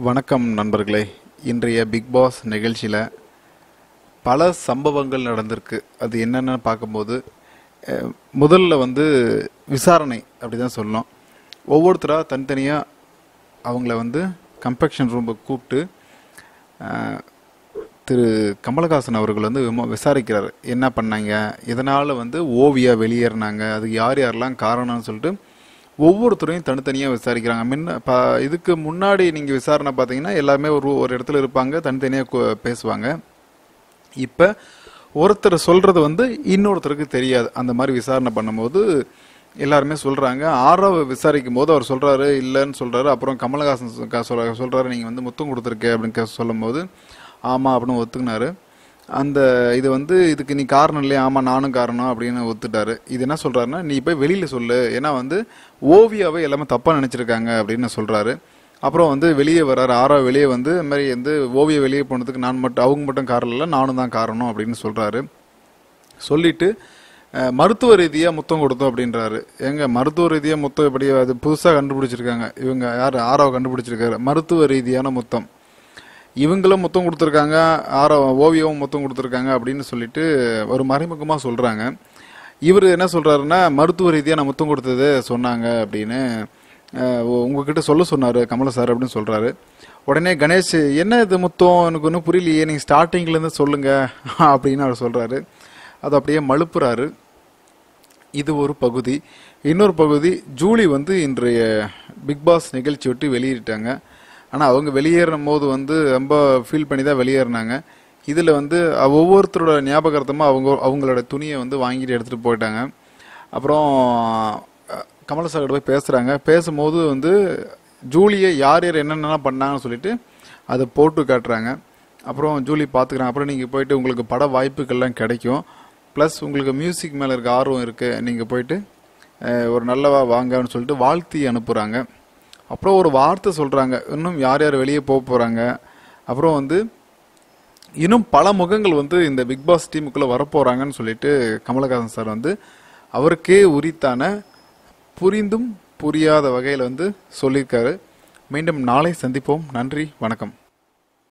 வணக்கம் நண்பர்களே. இன்றைய பிக் பாஸ் நிகழ்ச்சியில் பல சம்பவங்கள் நடந்திருக்கு. அது என்னென்னு பார்க்கும்போது முதல்ல வந்து விசாரணை அப்படி தான் சொல்லணும். ஒவ்வொருத்தராக தனித்தனியாக அவங்கள வந்து கம்பெக்ஷன் ரூமுக்கு கூப்பிட்டு திரு கமலஹாசன் அவர்கள் வந்து விம- விசாரிக்கிறார். என்ன பண்ணாங்க? இதனால் வந்து ஓவியா வெளியேறினாங்க? அதுக்கு யார் யாரெல்லாம் காரணம்னு சொல்லிட்டு ஒவ்வொருத்தரையும் தனித்தனியாக விசாரிக்கிறாங்க. முன்ன ப இதுக்கு முன்னாடி நீங்கள் விசாரணை பார்த்தீங்கன்னா எல்லாமே ஒரு ஒரு இடத்துல இருப்பாங்க தனித்தனியாக பேசுவாங்க. இப்போ ஒருத்தர் சொல்கிறது வந்து இன்னொருத்தருக்கு தெரியாது. அந்த மாதிரி விசாரணை பண்ணும்போது எல்லாருமே சொல்கிறாங்க ஆறாவை விசாரிக்கும் போது அவர் சொல்கிறாரு இல்லைன்னு சொல்கிறாரு அப்புறம் கமலஹாசன் சொ- சொல்கிறாரு நீங்கள் வந்து முத்தம் கொடுத்துருக்க அப்படின்னு சொல்லும் சொல்லும்போது ஆமாம் அப்படின்னு ஒத்துக்கினாரு. அந்த இது வந்து இதுக்கு நீ காரணம் இல்லையா? ஆமாம் நானும் காரணம் அப்படின்னு ஒத்துட்டாரு. இது என்ன சொல்கிறாருன்னா நீ போய் வெளியில் சொல்லு. ஏன்னா வந்து ஓவியாவே எல்லாமே தப்பாக நினச்சிருக்காங்க அப்படின்னு சொல்கிறாரு அப்புறம் வந்து வெளியே வர்றாரு ஆறாவது வெளியே வந்து இந்த மாதிரி வந்து ஓவியம் வெளியே போனதுக்கு நான் மட்டும் அவங்க மட்டும் காரணம் இல்லை நானும் தான் காரணம் அப்படின்னு சொல்கிறாரு சொல்லிட்டு மருத்துவ ரீதியாக முத்தம் கொடுத்தோம் அப்படின்றாரு. எங்க மருத்துவ ரீதியாக முத்தம் எப்படி அது புதுசாக கண்டுபிடிச்சிருக்காங்க. இவங்க யார்? ஆறாவை கண்டுபிடிச்சிருக்காரு. மருத்துவ ரீதியான முத்தம். இவங்களும் மொத்தம் கொடுத்துருக்காங்க ஆர ஓவியவும் மொத்தம் கொடுத்துருக்காங்க அப்படின்னு சொல்லிட்டு ஒரு மறைமுகமாக சொல்கிறாங்க இவர் என்ன சொல்கிறாருன்னா மருத்துவ ரீதியாக நான் முத்தம் கொடுத்தது சொன்னாங்க அப்படின்னு உங்ககிட்ட சொல்ல சொன்னார் கமல சார் அப்படின்னு சொல்கிறாரு உடனே கணேஷ் என்ன இது முத்தம்? எனக்கு ஒன்றும் புரியலையே நீங்கள் ஸ்டார்டிங்லேருந்து சொல்லுங்கள் அப்படின்னு அவர் சொல்கிறாரு அதை அப்படியே மழுப்புறாரு. இது ஒரு பகுதி. இன்னொரு பகுதி ஜூலி வந்து இன்றைய பிக் பாஸ் நிகழ்ச்சி விட்டு வெளியிட்டாங்க. ஆனால் அவங்க வெளியேறும் போது வந்து ரொம்ப ஃபீல் பண்ணி தான் வெளியேறினாங்க. இதில் வந்து ஒவ்வொருத்தரோட ஞாபகார்த்தமாக அவங்க அவங்களோட துணியை வந்து வாங்கிட்டு எடுத்துகிட்டு போயிட்டாங்க. அப்புறம் கமலசாகர் போய் பேசுகிறாங்க பேசும்போது வந்து ஜூலியை யார் யார் என்னென்னலாம் பண்ணாங்கன்னு சொல்லிட்டு அதை போட்டு காட்டுறாங்க. அப்புறம் ஜூலி பார்த்துக்கிறாங்க அப்புறம் நீங்கள் போயிட்டு உங்களுக்கு பட வாய்ப்புகள்லாம் கிடைக்கும். ப்ளஸ் உங்களுக்கு மியூசிக் மேலே இருக்க ஆர்வம் இருக்குது நீங்கள் போயிட்டு ஒரு நல்லவா வாங்கன்னு சொல்லிட்டு வாழ்த்தி அனுப்புகிறாங்க அப்புறம் ஒரு வார்த்தை சொல்கிறாங்க இன்னும் யார் யார் வெளியே போக போகிறாங்க அப்புறம் வந்து இன்னும் பல முகங்கள் வந்து இந்த பிக் பாஸ் டீமுக்குள்ளே வரப்போகிறாங்கன்னு சொல்லிட்டு கமலஹாசன் சார் வந்து அவருக்கே உரித்தான புரிந்தும் புரியாத வகையில் வந்து சொல்லியிருக்காரு. மீண்டும் நாளை சந்திப்போம். நன்றி வணக்கம்.